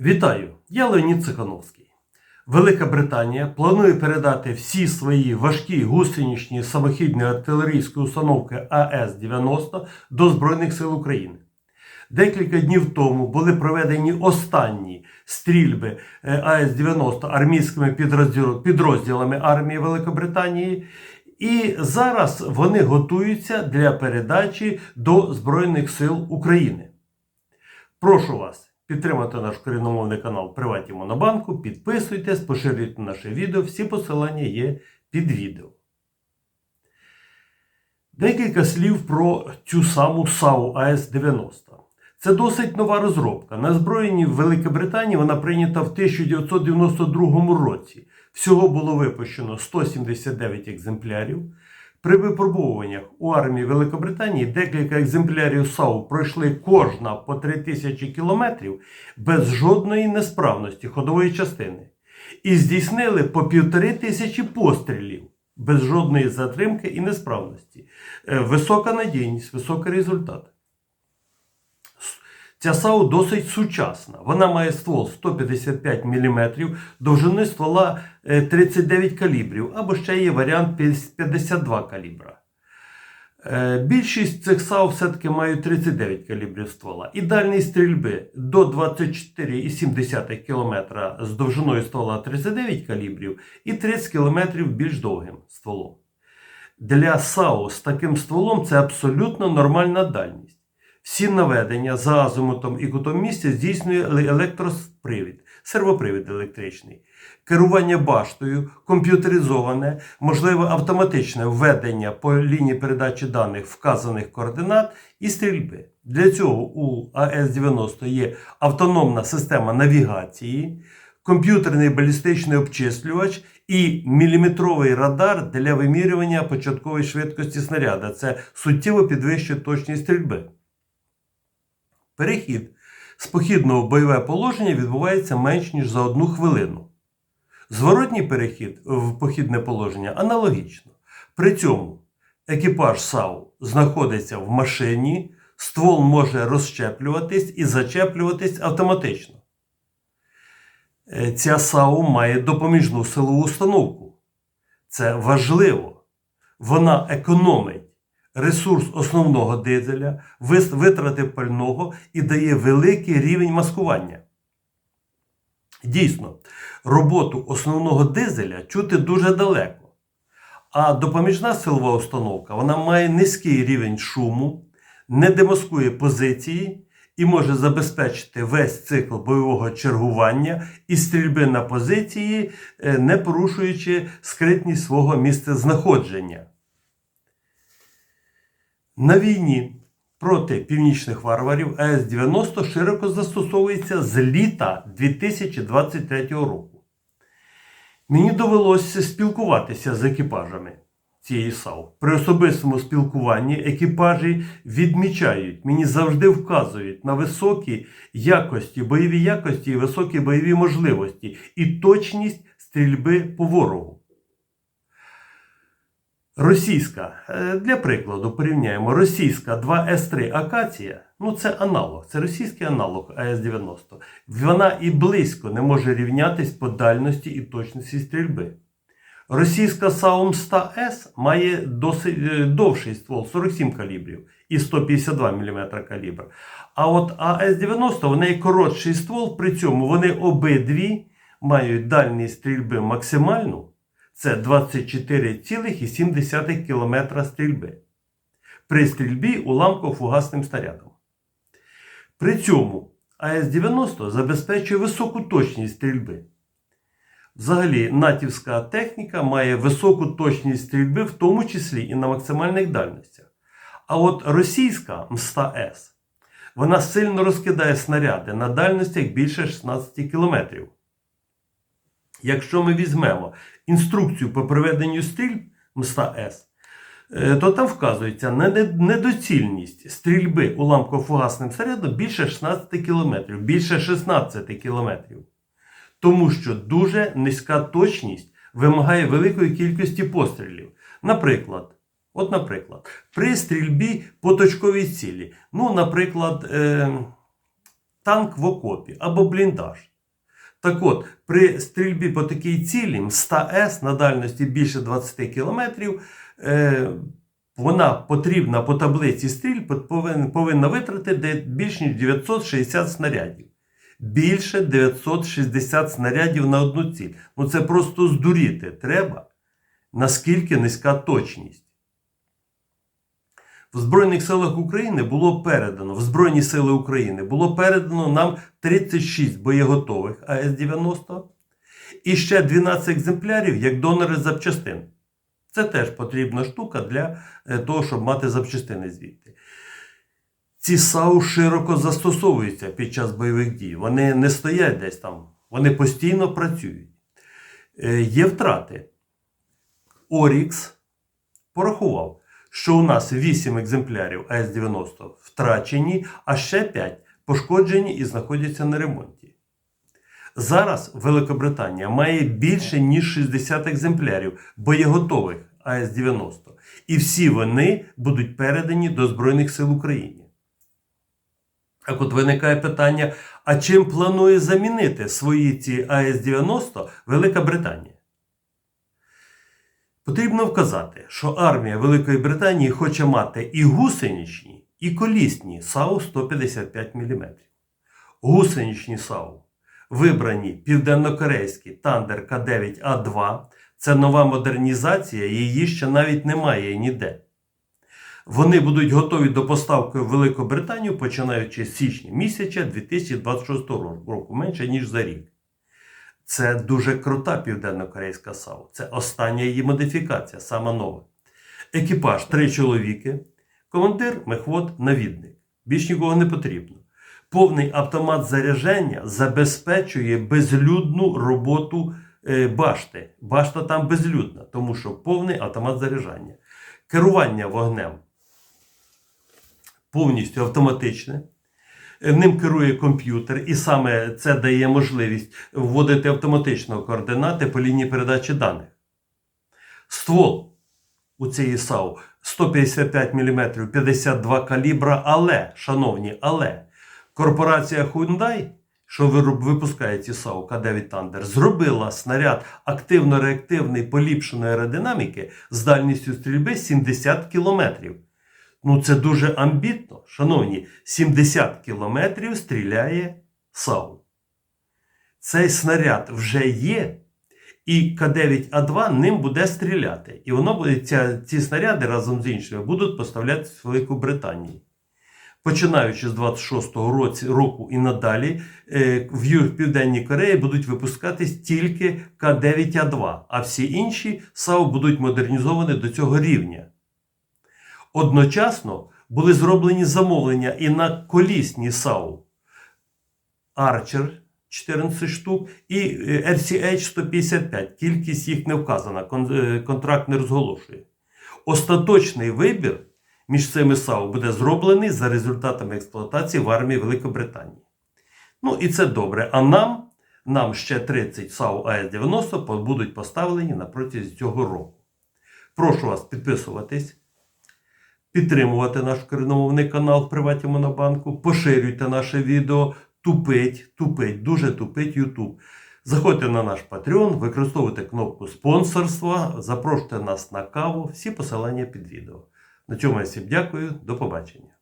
Вітаю! Я Леонід Цихановський. Велика Британія планує передати всі свої важкі гусеничні самохідні артилерійські установки АС-90 до Збройних сил України. Декілька днів тому були проведені останні стрільби е, АС-90 армійськими підрозділами армії Великобританії, і зараз вони готуються для передачі до Збройних сил України. Прошу вас підтримати наш корінномовний канал Приваті Монобанку, підписуйтесь, поширюйте наше відео, всі посилання є під відео. Декілька слів про цю саму САУ АС-90. Це досить нова розробка. На зброєнні в Великобританії вона прийнята в 1992 році. Всього було випущено 179 екземплярів. При випробуваннях у армії Великобританії декілька екземплярів САУ пройшли кожна по 3000 кілометрів без жодної несправності ходової частини і здійснили по півтори тисячі пострілів без жодної затримки і несправності. Е, Висока надійність, високий результат. Ця САУ досить сучасна. Вона має ствол 155 мм, довжини ствола е, 39 калібрів, або ще є варіант 52 калібра. Е, Більшість цих САУ все-таки мають 39 калібрів ствола. І дальність стрільби до 24,7 км з довжиною ствола 39 калібрів і 30 км більш довгим стволом. Для САУ з таким стволом це абсолютно нормальна дальність. Всі за азимутом і кутом місця здійснює електропривід, сервопривід електричний. Керування баштою, комп'ютеризоване, можливе автоматичне введення по лінії передачі даних вказаних координат і стрільби. Для цього у АС-90 є автономна система навігації, комп'ютерний балістичний обчислювач і міліметровий радар для вимірювання початкової швидкості снаряда. Це суттєво підвищує точність стрільби. Перехід з похідного в бойове положення відбувається менш ніж за одну хвилину. Зворотній перехід в похідне положення аналогічно. При цьому екіпаж САУ знаходиться в машині, ствол може розщеплюватись і зачеплюватись автоматично. Е, Ця САУ має допоміжну силову установку. Це важливо. Вона економить ресурс основного дизеля, витрати пального і дає великий рівень маскування. Дійсно, роботу основного дизеля чути дуже далеко. А допоміжна силова установка вона має низький рівень шуму, не демаскує позиції і може забезпечити весь цикл бойового чергування і стрільби на позиції, е, не порушуючи скритність свого місцезнаходження. На війні проти північних варварів АС-90 широко застосовується з літа 2023 року. Мені довелося спілкуватися з екіпажами цієї САУ. При особистому спілкуванні екіпажі відмічають, мені завжди вказують на високі якості, бойові якості і високі бойові можливості і точність стрільби по ворогу. Російська, е, для прикладу, порівняємо російська 2С3 Акація, ну це аналог, це російський аналог АС-90. Вона і близько не може рівнятись по дальності і точності стрільби. Російська Саум 100С має досить е, довший ствол 47 калібрів і 152 мм калібр. А от АС-90 в неї коротший ствол, при цьому вони обидві мають дальність стрільби максимальну. Це 24,7 км стрільби. При стрільбі уламково-фугасним снарядом. При цьому АС-90 забезпечує високу точність стрільби. Взагалі, натівська техніка має високу точність стрільби, в тому числі і на максимальних дальностях. А от російська МСТА-С вона сильно розкидає снаряди на дальностях більше 16 кілометрів. Якщо ми візьмемо інструкцію по проведенню стрільб МСТА-С, е, то там вказується на недоцільність стрільби уламково-фугасним снарядом більше 16 км, більше 16 км. Тому що дуже низька точність вимагає великої кількості пострілів. Наприклад, от, наприклад, при стрільбі по точковій цілі, ну, наприклад, е, танк в окопі або бліндаж. Так от, при стрільбі по такій цілі МСТА-С на дальності більше 20 км, е, вона потрібна по таблиці стрільб повинна, повинна витратити більш ніж 960 снарядів. Більше 960 снарядів на одну ціль. Ну це просто здуріти треба, наскільки низька точність. В Збройних силах України було передано, в Збройні Сили України було передано нам 36 боєготових АС-90 і ще 12 екземплярів як донори запчастин. Це теж потрібна штука для е, того, щоб мати запчастини звідти. Ці САУ широко застосовуються під час бойових дій. Вони не стоять десь там, вони постійно працюють. Е, Є втрати. Орікс порахував, що у нас 8 екземплярів АС-90 втрачені, а ще 5 пошкоджені і знаходяться на ремонті. Зараз Великобританія має більше ніж 60 екземплярів боєготових АС-90. І всі вони будуть передані до Збройних сил України. Так от виникає питання: а чим планує замінити свої ці АС-90 Велика Британія? Потрібно вказати, що армія Великої Британії хоче мати і гусеничні, і колісні САУ 155 мм. Гусеничні САУ вибрані південнокорейські Тандер К9А2. Це нова модернізація, її ще навіть немає ніде. Вони будуть готові до поставки в Велику Британію починаючи з січня місяця 2026 року, менше ніж за рік. Це дуже крута південно-корейська САУ. Це остання її модифікація, сама нова. Екіпаж три чоловіки, командир, мехвод, навідник. Більш нікого не потрібно. Повний автомат зарядження забезпечує безлюдну роботу е, башти. Башта там безлюдна, тому що повний автомат заряджання. Керування вогнем повністю автоматичне. Ним керує комп'ютер, і саме це дає можливість вводити автоматично координати по лінії передачі даних. Ствол у цієї САУ 155 мм 52 калібра, але, шановні, але корпорація Hyundai, що випускає ці САУ К9 Thunder, зробила снаряд активно-реактивний поліпшеної аеродинаміки з дальністю стрільби 70 км. Ну, це дуже амбітно. Шановні, 70 кілометрів стріляє САУ. Цей снаряд вже є, і К9А2 ним буде стріляти. І воно буде, ця, ці снаряди разом з іншими будуть поставлятися в Велику Британію. Починаючи з 26-го році, року і надалі, е, в Південній Кореї будуть випускатись тільки К9А2, а всі інші САУ будуть модернізовані до цього рівня. Одночасно були зроблені замовлення і на колісні САУ Archer 14 штук і е, RCH 155. Кількість їх не вказана, е, контракт не розголошує. Остаточний вибір між цими САУ буде зроблений за результатами експлуатації в армії Великобританії. Ну і це добре. А нам, нам ще 30 САУ АС-90 будуть поставлені на протязі цього року. Прошу вас підписуватись підтримувати наш україномовний канал в Приваті Монобанку, поширюйте наше відео, тупить, тупить, дуже тупить YouTube. Заходьте на наш Patreon, використовуйте кнопку спонсорства, запрошуйте нас на каву, всі посилання під відео. На цьому я всім дякую, до побачення.